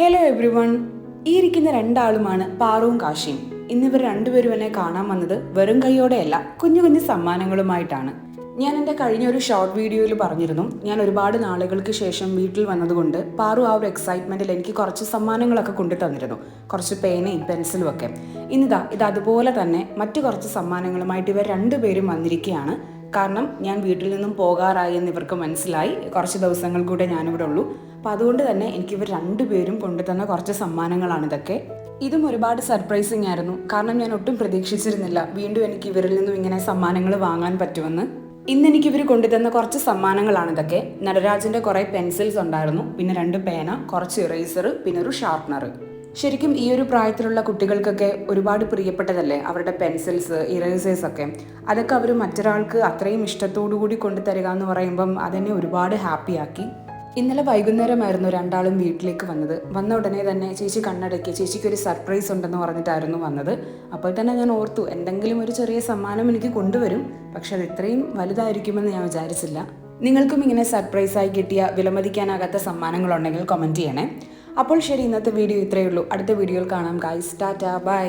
Hello every one ഈ ഇരിക്കുന്ന രണ്ടാളുമാണ് പാറുവും കാശിയും. ഇന്നിവർ രണ്ടുപേരും എന്നെ കാണാൻ വന്നത് വെറും കൈയോടെയല്ല കുഞ്ഞു കുഞ്ഞു സമ്മാനങ്ങളുമായിട്ടാണ്. ഞാൻ എന്റെ കഴിഞ്ഞ ഒരു ഷോർട്ട് വീഡിയോയിൽ പറഞ്ഞിരുന്നു. ഞാൻ ഒരുപാട് നാളുകൾക്ക് ശേഷം വീട്ടിൽ വന്നതുകൊണ്ട് പാറു ആ ഒരു എക്സൈറ്റ്മെന്റിൽ എനിക്ക് കുറച്ച് സമ്മാനങ്ങളൊക്കെ കൊണ്ടു തന്നിരുന്നു. കുറച്ച് പേനയും പെൻസിലും ഒക്കെ. ഇന്നിതാ ഇത് അതുപോലെ തന്നെ മറ്റു കുറച്ച് സമ്മാനങ്ങളുമായിട്ട് ഇവർ രണ്ടുപേരും വന്നിരിക്കുകയാണ്. കാരണം ഞാൻ വീട്ടിൽ നിന്നും പോകാറായി എന്ന് ഇവർക്ക് മനസ്സിലായി. കുറച്ച് ദിവസങ്ങൾ കൂടെ ഞാനിവിടെ ഉള്ളൂ. അപ്പോൾ അതുകൊണ്ട് തന്നെ എനിക്ക് ഇവർ രണ്ടുപേരും കൊണ്ടുതന്ന കുറച്ച് സമ്മാനങ്ങളാണ് ഇതൊക്കെ. ഇതും ഒരുപാട് സർപ്രൈസിങ് ആയിരുന്നു. കാരണം ഞാൻ ഒട്ടും പ്രതീക്ഷിച്ചിരുന്നില്ല വീണ്ടും എനിക്ക് ഇവരിൽ നിന്നും ഇങ്ങനെ സമ്മാനങ്ങൾ വാങ്ങാൻ പറ്റുമെന്ന്. ഇന്ന് എനിക്ക് ഇവർ കൊണ്ടുതന്ന കുറച്ച് സമ്മാനങ്ങളാണ് ഇതൊക്കെ. നടരാജന്റെ കുറേ പെൻസിൽസ് ഉണ്ടായിരുന്നു. പിന്നെ രണ്ട് പേന കുറച്ച് ഇറേസർ പിന്നെ ഒരു ഷാർപ്നർ ശരിക്കും ഈ ഒരു പ്രായത്തിലുള്ള കുട്ടികൾക്കൊക്കെ ഒരുപാട് പ്രിയപ്പെട്ടതല്ലേ? അവരുടെ പെൻസിൽസ് ഇറേസേഴ്സ് ഒക്കെ. അതൊക്കെ അവർ മറ്റൊരാൾക്ക് അത്രയും ഇഷ്ടത്തോടു കൂടി കൊണ്ടു തരിക എന്ന് പറയുമ്പം അതെന്നെ ഒരുപാട് ഹാപ്പിയാക്കി ഇന്നലെ വൈകുന്നേരമായിരുന്നു രണ്ടാളും വീട്ടിലേക്ക് വന്നത്. വന്ന ഉടനെ തന്നെ ചേച്ചി കണ്ണടക്കി ചേച്ചിക്ക് ഒരു സർപ്രൈസ് ഉണ്ടെന്ന് പറഞ്ഞിട്ടായിരുന്നു വന്നത്. അപ്പോൾ തന്നെ ഞാൻ ഓർത്തു എന്തെങ്കിലും ഒരു ചെറിയ സമ്മാനം എനിക്ക് കൊണ്ടുവരും. പക്ഷെ അത് ഇത്രയും വലുതായിരിക്കുമെന്ന് ഞാൻ വിചാരിച്ചില്ല. നിങ്ങൾക്കും ഇങ്ങനെ സർപ്രൈസായി കിട്ടിയ വിലമതിക്കാനാകാത്ത സമ്മാനങ്ങളുണ്ടെങ്കിൽ കമന്റ് ചെയ്യണേ. അപ്പോൾ ശരി ഇന്നത്തെ വീഡിയോ ഇത്രയേ ഉള്ളൂ. അടുത്ത വീഡിയോയിൽ കാണാം ഗൈസ് ടാറ്റ ബൈ